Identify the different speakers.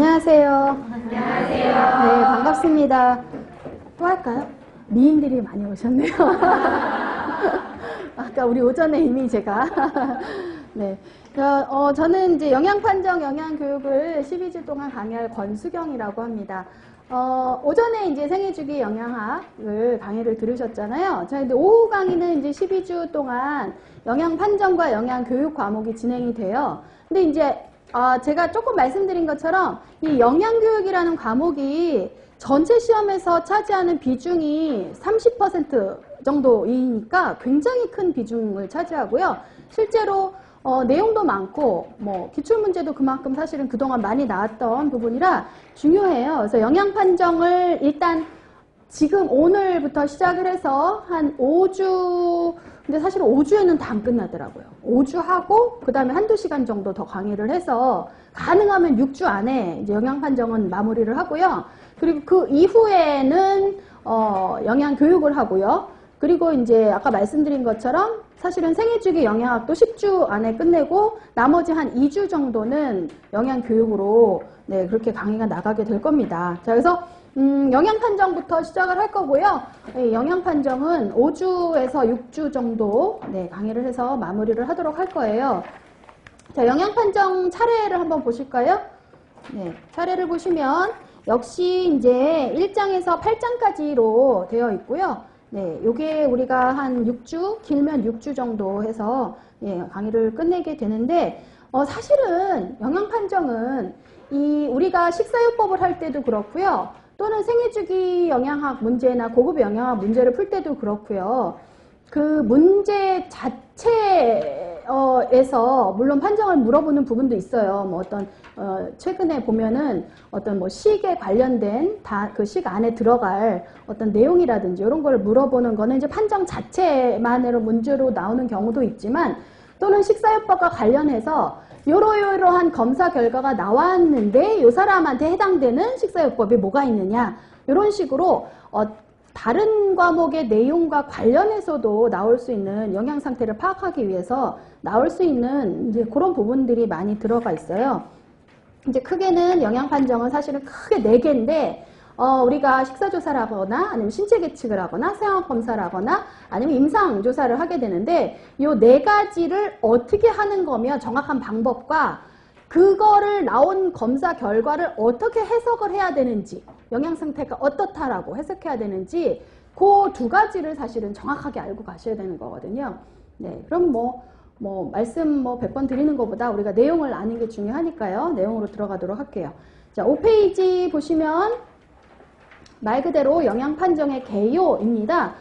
Speaker 1: 안녕하세요. 안녕하세요. 네, 반갑습니다. 또 할까요? 미인들이 많이 오셨네요. 아까 우리 오전에 이미 제가 네. 저, 어, 저는 이제 영양판정 영양교육을 12주 동안 강의할 권수경이라고 합니다. 어, 오전에 이제 생애주기 영양학을 강의를 들으셨잖아요. 자, 근데 오후 강의는 이제 12주 동안 영양 판정과 영양 교육 과목이 진행이 돼요. 근데 이제 아, 제가 조금 말씀드린 것처럼 이 영양교육이라는 과목이 전체 시험에서 차지하는 비중이 30% 정도이니까 굉장히 큰 비중을 차지하고요. 실제로 어, 내용도 많고 뭐 기출 문제도 그만큼 사실은 그동안 많이 나왔던 부분이라 중요해요. 그래서 영양 판정을 일단 지금 오늘부터 시작을 해서 한 5주 근데 사실 5주에는 다 안 끝나더라고요. 5주 하고 그 다음에 한두 시간 정도 더 강의를 해서 가능하면 6주 안에 영양 판정은 마무리를 하고요. 그리고 그 이후에는 어, 영양 교육을 하고요. 그리고 이제 아까 말씀드린 것처럼 사실은 생애주기 영양학도 10주 안에 끝내고 나머지 한 2주 정도는 영양 교육으로 네, 그렇게 강의가 나가게 될 겁니다. 자, 그래서 음, 영양 판정부터 시작을 할 거고요. 네, 영양 판정은 5주에서 6주 정도 네, 강의를 해서 마무리를 하도록 할 거예요. 자, 영양 판정 차례를 한번 보실까요? 네, 차례를 보시면 역시 이제 1장에서 8장까지로 되어 있고요. 네, 요게 우리가 한 6주, 길면 6주 정도 해서 예, 강의를 끝내게 되는데 어, 사실은 영양 판정은 이 우리가 식사요법을 할 때도 그렇고요. 또는 생애주기 영양학 문제나 고급 영양학 문제를 풀 때도 그렇고요. 그 문제 자체 에서 물론 판정을 물어보는 부분도 있어요. 뭐 어떤 어 최근에 보면은 어떤 뭐 식에 관련된 다 그 식 안에 들어갈 어떤 내용이라든지 이런 걸 물어보는 거는 이제 판정 자체만으로 문제로 나오는 경우도 있지만 또는 식사요법과 관련해서 요러요러한 검사 결과가 나왔는데 요 사람한테 해당되는 식사요법이 뭐가 있느냐 이런 식으로 어, 다른 과목의 내용과 관련해서도 나올 수 있는 영양 상태를 파악하기 위해서 나올 수 있는 이제 그런 부분들이 많이 들어가 있어요. 이제 크게는 영양 판정은 사실은 크게 네 개인데 어, 우리가 식사조사를 하거나 아니면 신체 계측을 하거나 생활 검사를 하거나 아니면 임상 조사를 하게 되는데 요네 가지를 어떻게 하는 거며 정확한 방법과 그거를 나온 검사 결과를 어떻게 해석을 해야 되는지 영양 상태가 어떻다라고 해석해야 되는지 그 두 가지를 사실은 정확하게 알고 가셔야 되는 거거든요. 네, 그럼 뭐, 뭐, 말씀 뭐 100번 드리는 것보다 우리가 내용을 아는 게 중요하니까요. 내용으로 들어가도록 할게요. 자, 5페이지 보시면 말 그대로 영양 판정의 개요입니다.